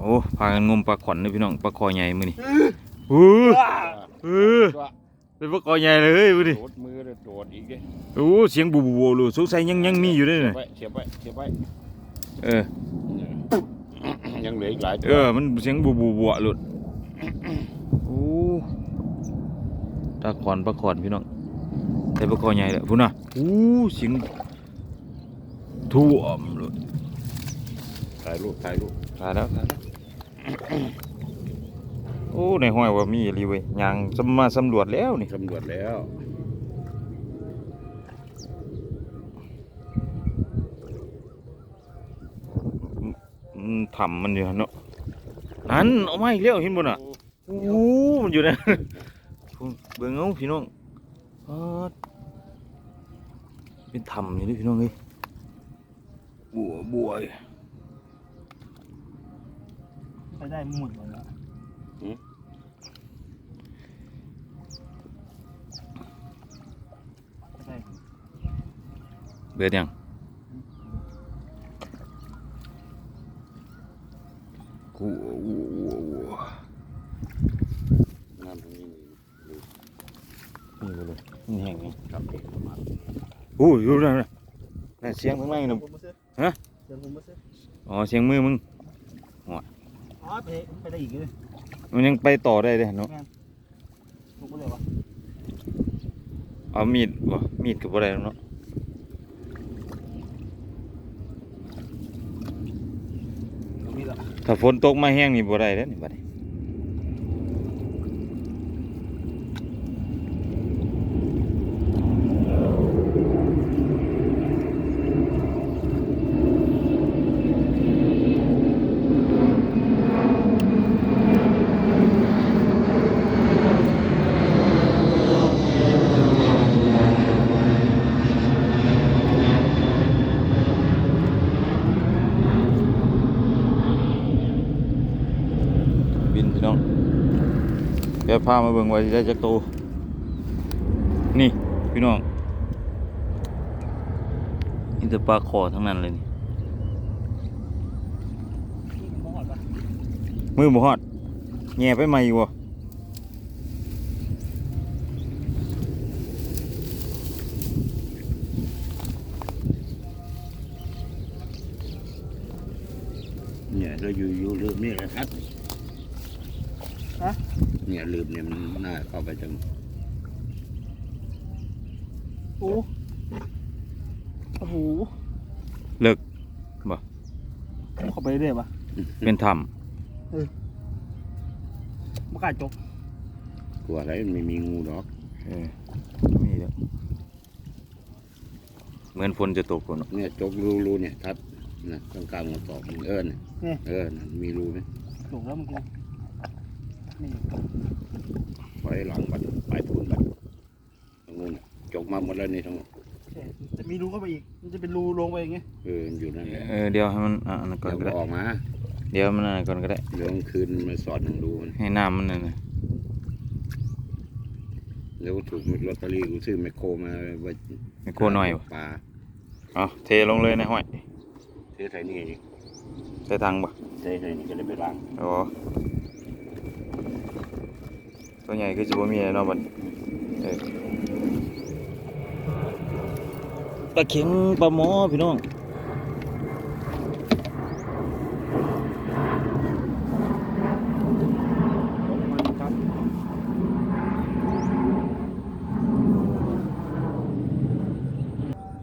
โอ้พากันงมปลาขวัญเลยพี่น้องปลาคอใหญ่มือนี่เออเออเป็นปลาคอใหญ่เลยเฮ้ยมือนี่โดดมือเลยโดดอีกดิโอ้เสียงบูบูบูเลยสงสัยยังยังมีอยู่ด้วยเสียเนี่ยบไว้เสียบไว้เสียบไว้เออยังเหลืออีกหลายตัวเออมันเสียงบูบูบัวหลุดโอ้ตาขอนปลาขอนพี่น้องแต่ปลาคอใหญ่แหละพุ่นน่ะโอ้เสียงท่วมหลุดถ่ายรูปถ่ายรูปตายแล้วตายแล้ว โอ้ในห้อยว่ามีอีหลีเว้ยยางสำมาสำรวจแล้วนี่สำรวจแล้วอืมถ่ำมันอยู่หั่นเนาะนั่นเอามาอีกแล้วเห็นบ่น่ะโอ้โหมันอยู่นะเบิ่งเอาพี่น้องอ๊าดเป็นถ่ำอยู่เด้วยพี่น้องเอ้ยบัวบัว ไปได้หมดเลยแล้วไปได้เบิดยังกูวัววัววัวน้ำตรงนี้นี่ไปเลยนี่แห้งนี่ครับเด็กประมาณโอ้ยอยู่นั่นน่ะนั่นเสียงข้างในน่ะผมมาซื้อฮะเดี๋ยวผมมาซื้ออ๋อ เสียงมือมึง อ๋อไปไปได้อีกเลยมันยังไปต่อได้เลยเนาะถูกเลยวะเอามีดบ่มีดก็บ่ได้แล้วเนาะตรงนี้ละถ้าฝนตกมาแห้งนี่บ่ได้เด้อนี่บัดนี้บินพี่น้อง เดี๋ยวพามาเบิ่งไว่าสิได้จักโต นี่ พี่น้องอินเตอร์ปลาคอทั้งนั้นเลยนี่มือบ่ฮอดแง่ไปใหม่อยู่บ่เนี่ยเราอยู่อยู่ลืมนี่แหละครับ เนี่ยลืมเนี่ยมันน่าเข้าไปจังโอ้โอ้โหเลิกเข้าไปเรื่อยปะเป็นถ้มากล้าจกกลัวอะไรมันไม่มีงูหรอกำเออมีแล้วเหมือนฝนจะตกคนเนาะเนี่ยจกรูรูเนี่ยทัดนะตรงกลางหัวตอกมันเอิญเนี่ยเออน่ะมีรูไหมจกแล้วเมื่อกี้ นี่ไว้หลังบัดปลายทุนบัดตรงนู้นน่ะจกมาหมดแล้วนี่ทั้งหมดจะมีรูเข้าไปอีก มันจะเป็นรูลงไปอย่างเงี้ยเออมันอยู่นั่นแหละเออเดี๋ยวให้มันอะอันนั้นก่อนเดี๋ยวก็ก็ได้ ออกมาเดี๋ยวมันอันนั้นก่อนก็ได้ เดี๋ยวกลางคืนมาสอดหนึ่งรูมันให้น้ำมันนั่นน่ะแล้วก็ถูกลอตเตอรี่กูซื้อแมคโครมาไว้ไม่โคหน่อยบ่ปลาเอาเทลงเลยในห้อยซื้อใส่นี่นี่ใส่ทางบ่ใส่ใส่นี่ก็ได้ไปล้างอ๋อ ตัวใหญ่คือจะบ่มีอะไรเนาะบัดเออปลาเข็งปลาหมอพี่น้องครับ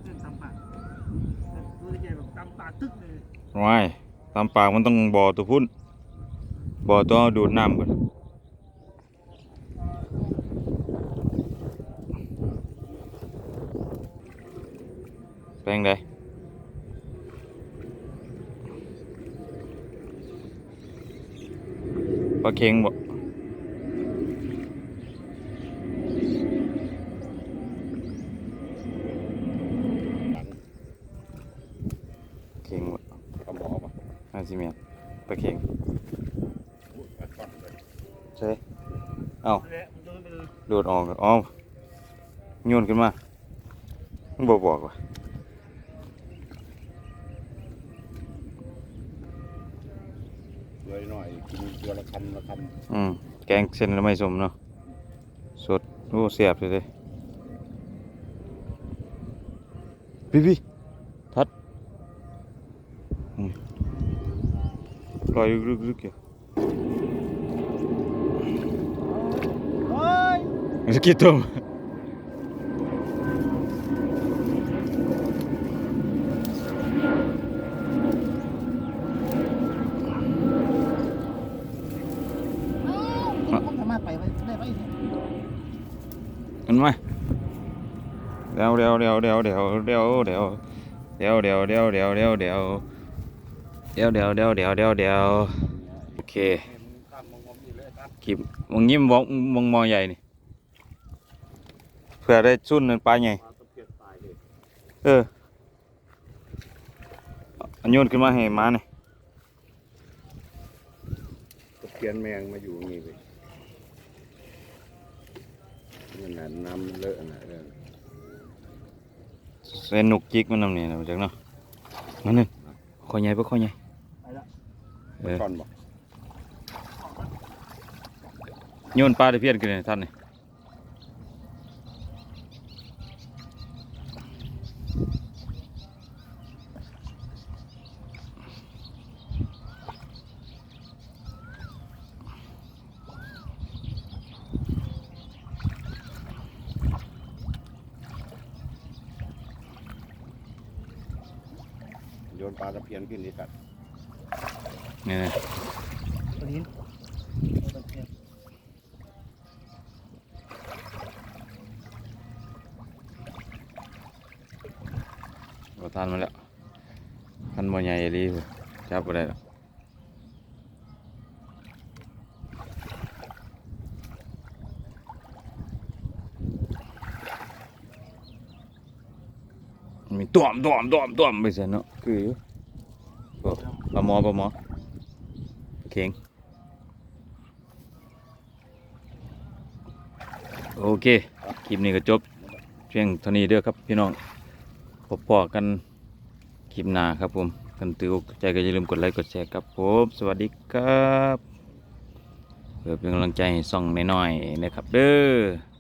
เส้นตำปากตัวใหญ่แบบตำปากตึ๊กเลยว้ายตามปากมันต้องบ่อตัวพุ่นบ่อตัวเอาดูดน้ำก่อน แปลงใดปลาเค็งบ่เค็งบ่ปลาหมอปะน่าสิแม่นปลาเค็งอุ้ยปลาช่อนเลยใช่เอ้าและมันโดนไปเลยโดดออกอ๋อโยนขึ้นมามึงบอกบอกว่ะ เลยเนาะหน่อยกินเดือนละคันละคันอืมแกงเส้นแล้วไม่สมเนาะสดโอ้เสียบเลยเด้พี่พี่ทัดอืมลอยลึกๆๆอยู่โอ้ยสกิตตัว ดี๋ยวเดี๋ยวเดี๋ยวเดี๋ยวเดี๋ยวเดี๋ยวเดี๋ยวเดี๋ยวเดี๋ยวเดี๋ยวเดี๋ยวโอเคตั้งมองๆอยู่เลยครับกิบมองยิ้มมองมองมองใหญ่นี่เพื่อได้ชุ่นนึงปลาใหญ่ปลาตะเพียนตายเลยเอออั นโยนขึ้นมาให้หมาหน่อยตะเพียนแมงมาอยู่นี่เละน้ำเลอะน่ะเรื่องเส้นนุกจิกมันนำเนี่ยนะมาจากเนาะมันนึงคอยใหญ่ปะคอใหญ่ไปละเออก่อนบอกโยนปลาได้เพี้ยนกันเลยท่านนี่ โยนปลาตะเพียนขึ้นนี่สัตว์นี่นะตัวนี้ตัวเทียนเราทานมาแล้วทันบ่ใหญ่อีหลีเว้ยจับบ่ได้หรอก มีต้วมต้วมต้วมต้วมไปเสียเนาะคืออยู่บ่ปลาหมอปลาหมอเข่งโอเค คลิปนี้ก็จบ เพียงเท่านี้เด้อครับพี่น้องพบพอกันคลิปหน้าครับผมกันตืออใจก็อย่าลืมกดไลค์กดแชร์ครับผมสวัสดีครับเพื่อเป็นกำลังใจให้ส่องน้อยๆนะครับเด้อ